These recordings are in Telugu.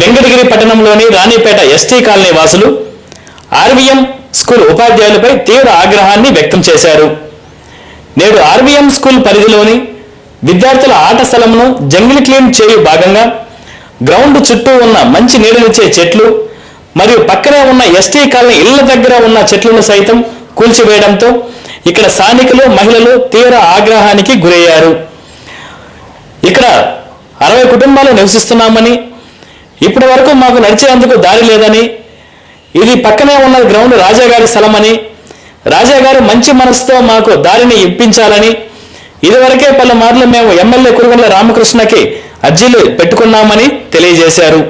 వెంకటగిరి పట్టణంలోని రాణిపేట ఎస్టీ కాలనీ వాసులు ఆర్వీఎం స్కూల్ ఉపాధ్యాయులపై తీవ్ర ఆగ్రహాన్ని వ్యక్తం చేశారు. నేడు ఆర్వీఎం స్కూల్ పరిధిలోని విద్యార్థుల ఆట స్థలంను జంగిల్ క్లీన్ చేయు భాగంగా గ్రౌండ్ చుట్టూ ఉన్న మంచి నీడనిచ్చే చెట్లు మరియు పక్కనే ఉన్న ఎస్టీ కాలనీ ఇళ్ళ దగ్గర ఉన్న చెట్లను సైతం కూల్చివేయడంతో ఇక్కడ స్థానికులు మహిళలు తీవ్ర ఆగ్రహానికి గురయ్యారు. ఇక్కడ అరవై కుటుంబాలు నివసిస్తున్నామని ఇప్పటి వరకు మాకు నడిచేందుకు దారి లేదని ఇది పక్కనే ఉన్న గ్రౌండ్ రాజాగారి స్థలమని రాజాగారు మంచి మనసుతో మాకు దారిని ఇప్పించాలని ఇదివరకే పలుమార్లు మేము ఎమ్మెల్యే కురుగండ్ల రామకృష్ణకి అర్జీలు పెట్టుకున్నామని తెలియజేశారు.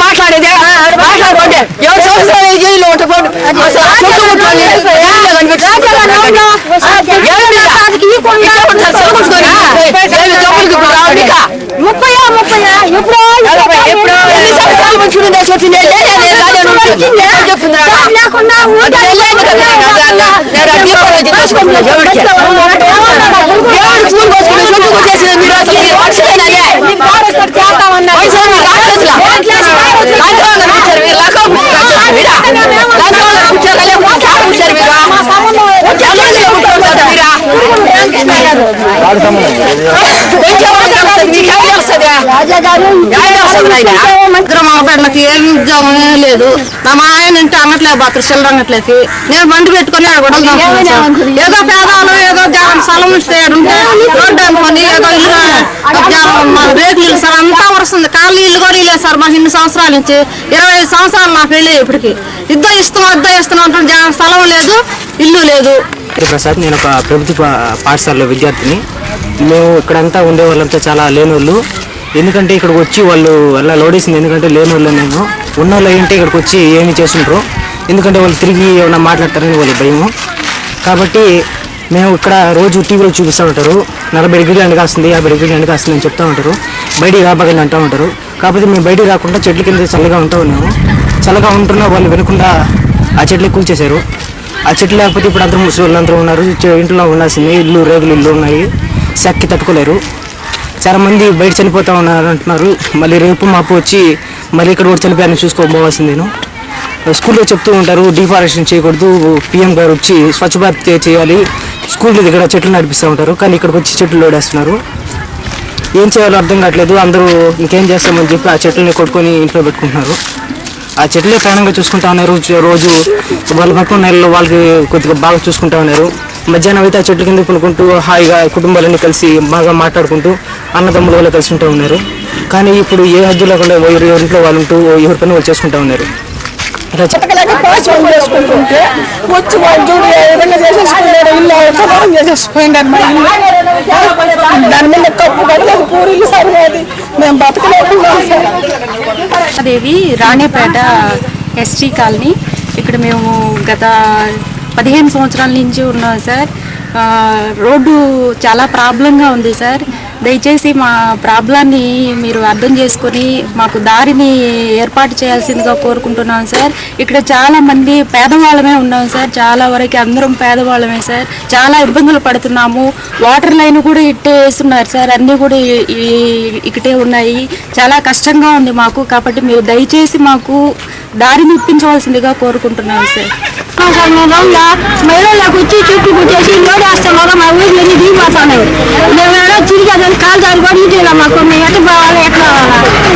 మాట్లాడేది? మాట్లాడుకోండి ఎవరు సంవత్సరాలు ఈ జైల్లో ఉంటే పోండి. అసలు చుట్టుముట్టుకొని ఏమీ కనిపించదు. ఏమీ ఇలా? ఇట్లా ఉంటారు, సెలవుకోసుకొని. ఏమి డబ్బులకి ఇప్పుడు రావు మీకు? ముప్పై ముప్పై ఎప్పుడో ఎప్పుడో ఎన్ని సంవత్సరాల నుంచి ఉండే చెప్పింది లేదే లేదు అదే ఉంటుంది. ఏం చెప్తుంది రా? లేకుండా ఇద్దరు మా బిడ్డలకి ఏం ఉద్యోగం లేదు. నా మా ఆయన ఇంటి అంగట్లేదు బాత్ర చిల్లర అంగట్లేకి నేను బండి పెట్టుకొని. ఏదో పేదవాళ్ళు ఏదో జగన్ స్థలం ఇస్తే ఉంటే రోడ్డు అనుకొని ఏదో ఇల్లు రేకులు ఇల్లు సార్ అంతా వస్తుంది ఖాళీ ఇల్లు కూడా ఇల్లే సార్ మాకు ఇన్ని సంవత్సరాల నుంచి. ఇరవై ఐదు సంవత్సరాలు నా పెళ్ళి ఇప్పటికి. ఇద్దరు ఇస్తాం ఇద్దరు ఇస్తున్నాం జగన్ స్థలం లేదు ఇల్లు లేదు. ప్రసాద్ నేను ఒక ప్రభుత్వ పాఠశాలలో విద్యార్థిని. మేము ఇక్కడంతా ఉండే వాళ్ళంతా చాలా లేనోళ్ళు. ఎందుకంటే ఇక్కడికి వచ్చి వాళ్ళు అలా లోడేసింది. ఎందుకంటే లేని వాళ్ళు నేను ఉన్నోళ్ళు ఏంటి ఇక్కడికి వచ్చి ఏమి చేస్తుంటారు ఎందుకంటే వాళ్ళు తిరిగి ఏమైనా మాట్లాడతారని వాళ్ళ భయము. కాబట్టి మేము ఇక్కడ రోజు టీవీలో చూపిస్తూ ఉంటారు. నలభై డిగ్రీలు ఎండ కాస్తుంది యాభై డిగ్రీలు ఎండ కాస్తుంది అని చెప్తూ ఉంటారు. బయటికి రాబగలని అంటూ ఉంటారు. కాకపోతే మేము బయటికి రాకుండా చెట్ల కింద చల్లగా ఉంటా ఉన్నాము చల్లగా ఉంటున్నా వాళ్ళు వినకుండా ఆ చెట్లు కూల్చేశారు ఆ చెట్లు లేకపోతే ఇప్పుడు అందరూ ముసలి వాళ్ళు అందరూ ఉన్నారు. ఇంట్లో ఉండాల్సింది ఇల్లు రేగులు ఇల్లు ఉన్నాయి. శక్తి తట్టుకోలేరు. చాలా మంది బయట చనిపోతా ఉన్నారు అంటున్నారు మళ్ళీ రేపు మాపు వచ్చి మళ్ళీ ఇక్కడ కూడా చనిపోయారని చూసుకోబోవాల్సింది నేను. స్కూల్లో చెప్తూ ఉంటారు డిఫారెస్టేషన్ చేయకూడదు పిఎం గారు వచ్చి స్వచ్ఛ భారత్ చేయాలి. స్కూల్ దగ్గర చెట్లు నడిపిస్తూ ఉంటారు కానీ ఇక్కడికి వచ్చి చెట్లు లోడేస్తున్నారు. ఏం చేయాలో అర్థం కావట్లేదు అందరూ ఇంకేం చేస్తామని చెప్పి ఆ చెట్లని కొట్టుకొని ఇంట్లో పెట్టుకుంటున్నారు. ఆ చెట్లే ప్రాణంగా చూసుకుంటా ఉన్నారు రోజు వాళ్ళు పట్టుకున్న నెలలో వాళ్ళకి కొద్దిగా బాగా చూసుకుంటా ఉన్నారు. మధ్యాహ్నం అయితే ఆ చెట్ల కింద కొనుక్కుంటూ హాయిగా కుటుంబాలన్నీ కలిసి బాగా మాట్లాడుకుంటూ అన్నదమ్ముల వాళ్ళు కలిసి ఉంటూ ఉన్నారు. కానీ ఇప్పుడు ఏ హద్దు లేకుండా ఎవరి ఎవరింట్లో వాళ్ళు ఉంటూ ఎవరి పని వాళ్ళు చేసుకుంటా ఉన్నారు. ఇలా చె- చెక్కలకి పాశం చేసుకుంటుంటే వచ్చి వాళ్ళు చూడు ఏ విధంగా చేసేసుకున్నాడు ఇల్లు కలవరం చేసేసిపోయిండు మా ఇల్లు. దాని మీద కప్పు కట్టలేదు పూరీలు సరిపోది మేము బతకలేకున్నాం sir. Devi Ranipeta ST colony. ఇక్కడ మేము గత పదిహేను సంవత్సరాల నుంచి ఉన్నాం సార్. రోడ్డు చాలా ప్రాబ్లంగా ఉంది సార్. దయచేసి మా ప్రాబ్లాన్ని మీరు అర్థం చేసుకొని మాకు దారిని ఏర్పాటు చేయాల్సిందిగా కోరుకుంటున్నాం సార్. ఇక్కడ చాలా మంది పేదవాళ్ళమే ఉన్నాం సార్. చాలా వరకు అందరం పేదవాళ్ళమే సార్. చాలా ఇబ్బందులు పడుతున్నాము. వాటర్ లైన్ కూడా ఇట్టే వేస్తున్నారు సార్. అన్నీ కూడా ఇక్కడే ఉన్నాయి. చాలా కష్టంగా ఉంది మాకు. కాబట్టి మీరు దయచేసి మాకు దారిని ఇప్పించవలసిందిగా కోరుకుంటున్నాం సార్. మహిళలకు వచ్చి చుట్టూ కుట్టేసి లోడ్ మా ఊళ్ళో దిగిపోతున్నాయి మేము ఏడో తిరిగి అదని మాకు మేము ఎట్లా పోవాలి ఎట్లా